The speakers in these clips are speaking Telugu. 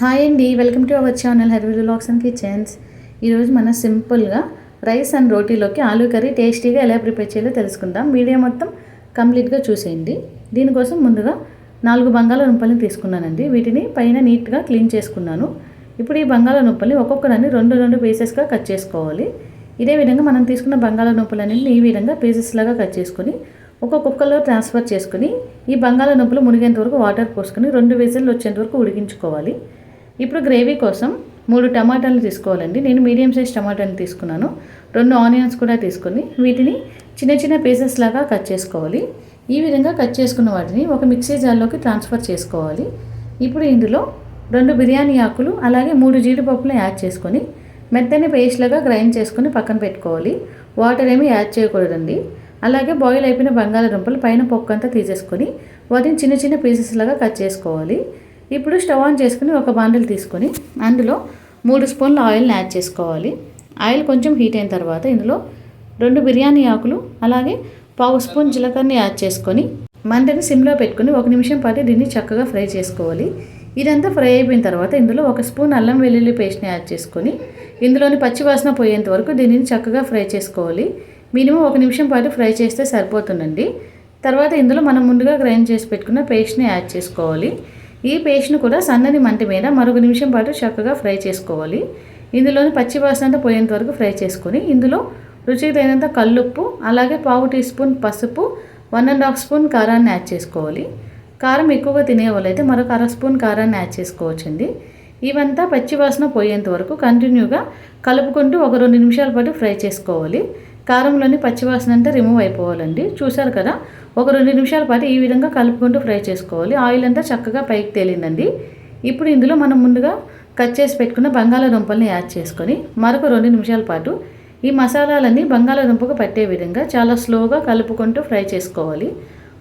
హాయ్ అండి వెల్కమ్ టు అవర్ ఛానల్ హెర్విల్ లాక్స్ అండ్ కిచెన్స్. ఈరోజు మనం సింపుల్గా రైస్ అండ్ రోటీలోకి ఆలూ కర్రీ టేస్టీగా ఎలా ప్రిపేర్ చేయాలో తెలుసుకుందాం. వీడియో మొత్తం కంప్లీట్గా చూసేయండి. దీనికోసం ముందుగా నాలుగు బంగాళాదుంపల్ని తీసుకున్నానండి. వీటిని పైన నీట్గా క్లీన్ చేసుకున్నాను. ఇప్పుడు ఈ బంగాళాదుంపల్ని ఒక్కొక్కదాన్ని రెండు రెండు పీసెస్గా కట్ చేసుకోవాలి. ఇదే విధంగా మనం తీసుకున్న బంగాళాదుంపలన్నింటిని ఈ విధంగా పీసెస్ లాగా కట్ చేసుకొని ఒక కుక్కర్లో ట్రాన్స్ఫర్ చేసుకుని ఈ బంగాళాదుంపలు మునిగేంత వరకు వాటర్ పోసుకొని రెండు విజిల్లు వచ్చేంత వరకు ఉడికించుకోవాలి. ఇప్పుడు గ్రేవీ కోసం మూడు టమాటాలు తీసుకోవాలండి. నేను మీడియం సైజ్ టమాటాలు తీసుకున్నాను. రెండు ఆనియన్స్ కూడా తీసుకొని వీటిని చిన్న చిన్న పీసెస్ లాగా కట్ చేసుకోవాలి. ఈ విధంగా కట్ చేసుకున్న వాటిని ఒక మిక్సీ జార్లోకి ట్రాన్స్ఫర్ చేసుకోవాలి. ఇప్పుడు ఇందులో రెండు బిర్యానీ ఆకులు అలాగే మూడు జీడిపప్పులు యాడ్ చేసుకొని మెత్తని పేస్ట్ లాగా గ్రైండ్ చేసుకొని పక్కన పెట్టుకోవాలి. వాటర్ ఏమీ యాడ్ చేయకూడదండి. అలాగే బాయిల్ అయిపోయిన బంగాళదుంపలు పైన పొక్కంతా తీసేసుకొని వాటిని చిన్న చిన్న పీసెస్ లాగా కట్ చేసుకోవాలి. ఇప్పుడు స్టవ్ ఆన్ చేసుకుని ఒక బాండిల్ తీసుకొని అందులో మూడు స్పూన్ల ఆయిల్ని యాడ్ చేసుకోవాలి. ఆయిల్ కొంచెం హీట్ అయిన తర్వాత ఇందులో రెండు బిర్యానీ ఆకులు అలాగే పావు స్పూన్ జీలకర్రని యాడ్ చేసుకొని మంటని సిమ్లో పెట్టుకుని ఒక నిమిషం పాటు దీన్ని చక్కగా ఫ్రై చేసుకోవాలి. ఇదంతా ఫ్రై అయిపోయిన తర్వాత ఇందులో ఒక స్పూన్ అల్లం వెల్లుల్లి పేస్ట్ని యాడ్ చేసుకొని ఇందులోని పచ్చి వాసన పోయేంత వరకు దీనిని చక్కగా ఫ్రై చేసుకోవాలి. మినిమం ఒక నిమిషం పాటు ఫ్రై చేస్తే సరిపోతుందండి. తర్వాత ఇందులో మనం ముందుగా గ్రైండ్ చేసి పెట్టుకున్న పేస్ట్ని యాడ్ చేసుకోవాలి. ఈ పేస్ట్ను కూడా సన్నని మంట మీద మరొక నిమిషం పాటు చక్కగా ఫ్రై చేసుకోవాలి. ఇందులోని పచ్చి వాసన పోయేంత వరకు ఫ్రై చేసుకొని ఇందులో రుచికి తగినంత కల్లుప్పు అలాగే పావు టీ స్పూన్ పసుపు వన్ అండ్ హాఫ్ స్పూన్ కారాన్ని యాడ్ చేసుకోవాలి. కారం ఎక్కువగా తినేవాళ్ళైతే మరొక అర స్పూన్ కారాన్ని యాడ్ చేసుకోవచ్చండి. ఇవంతా పచ్చి వాసన పోయేంత వరకు కంటిన్యూగా కలుపుకుంటూ ఒక రెండు నిమిషాల పాటు ఫ్రై చేసుకోవాలి. కారంలోని పచ్చివాసన అంతా రిమూవ్ అయిపోవాలండి. చూసారు కదా? ఒక రెండు నిమిషాల పాటు ఈ విధంగా కలుపుకుంటూ ఫ్రై చేసుకోవాలి. ఆయిల్ అంతా చక్కగా పైకి తేలిందండి. ఇప్పుడు ఇందులో మనం ముందుగా కట్ చేసి పెట్టుకున్న బంగాళాదుంపల్ని యాడ్ చేసుకొని మరొక రెండు నిమిషాల పాటు ఈ మసాలాలన్నీ బంగాళాదుంపకు పట్టే విధంగా చాలా స్లోగా కలుపుకుంటూ ఫ్రై చేసుకోవాలి.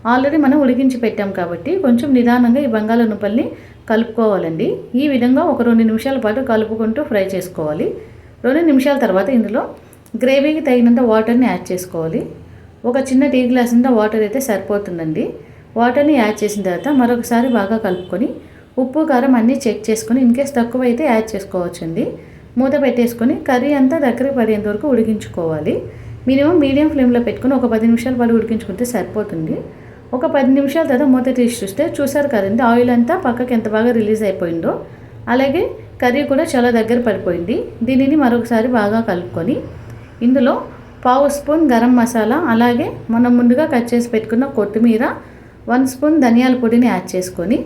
ఆల్రెడీ మనం ఉడికించి పెట్టాం కాబట్టి కొంచెం నిదానంగా ఈ బంగాళాదుంపల్ని కలుపుకోవాలండి. ఈ విధంగా ఒక రెండు నిమిషాల పాటు కలుపుకుంటూ ఫ్రై చేసుకోవాలి. రెండు నిమిషాల తర్వాత ఇందులో గ్రేవీకి తగినంత వాటర్ని యాడ్ చేసుకోవాలి. ఒక చిన్న టీ గ్లాస్ అంతా వాటర్ అయితే సరిపోతుందండి. వాటర్ని యాడ్ చేసిన తర్వాత మరొకసారి బాగా కలుపుకొని ఉప్పు కారం అన్నీ చెక్ చేసుకొని ఇన్కేస్ తక్కువ అయితే యాడ్ చేసుకోవచ్చండి. మూత పెట్టేసుకొని కర్రీ అంతా దగ్గరికి పడేంత వరకు ఉడికించుకోవాలి. మినిమం మీడియం ఫ్లేమ్లో పెట్టుకొని ఒక పది నిమిషాల పాటు ఉడికించుకుంటే సరిపోతుంది. ఒక పది నిమిషాల తర్వాత మూత తీసి చూస్తే చూసారు కదండి ఆయిల్ అంతా పక్కకి ఎంత బాగా రిలీజ్ అయిపోయిందో. అలాగే కర్రీ కూడా చాలా దగ్గర పడిపోయింది. దీనిని మరొకసారి బాగా కలుపుకొని ఇందులో పావు స్పూన్ గరం మసాలా అలాగే మనం ముందుగా కట్ చేసి పెట్టుకున్న కొత్తిమీర వన్ స్పూన్ ధనియాల పొడిని యాడ్ చేసుకొని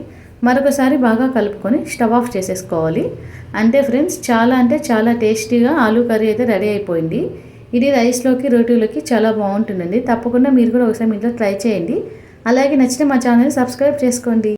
మరొకసారి బాగా కలుపుకొని స్టవ్ ఆఫ్ చేసేసుకోవాలి. అంతే ఫ్రెండ్స్ చాలా అంటే చాలా టేస్టీగా ఆలూ కర్రీ అయితే రెడీ అయిపోయింది. ఇది రైస్లోకి రోటీలోకి చాలా బాగుంటుందండి. తప్పకుండా మీరు కూడా ఒకసారి ఇంట్లో ట్రై చేయండి. అలాగే నచ్చితే మా ఛానల్ సబ్స్క్రైబ్ చేసుకోండి.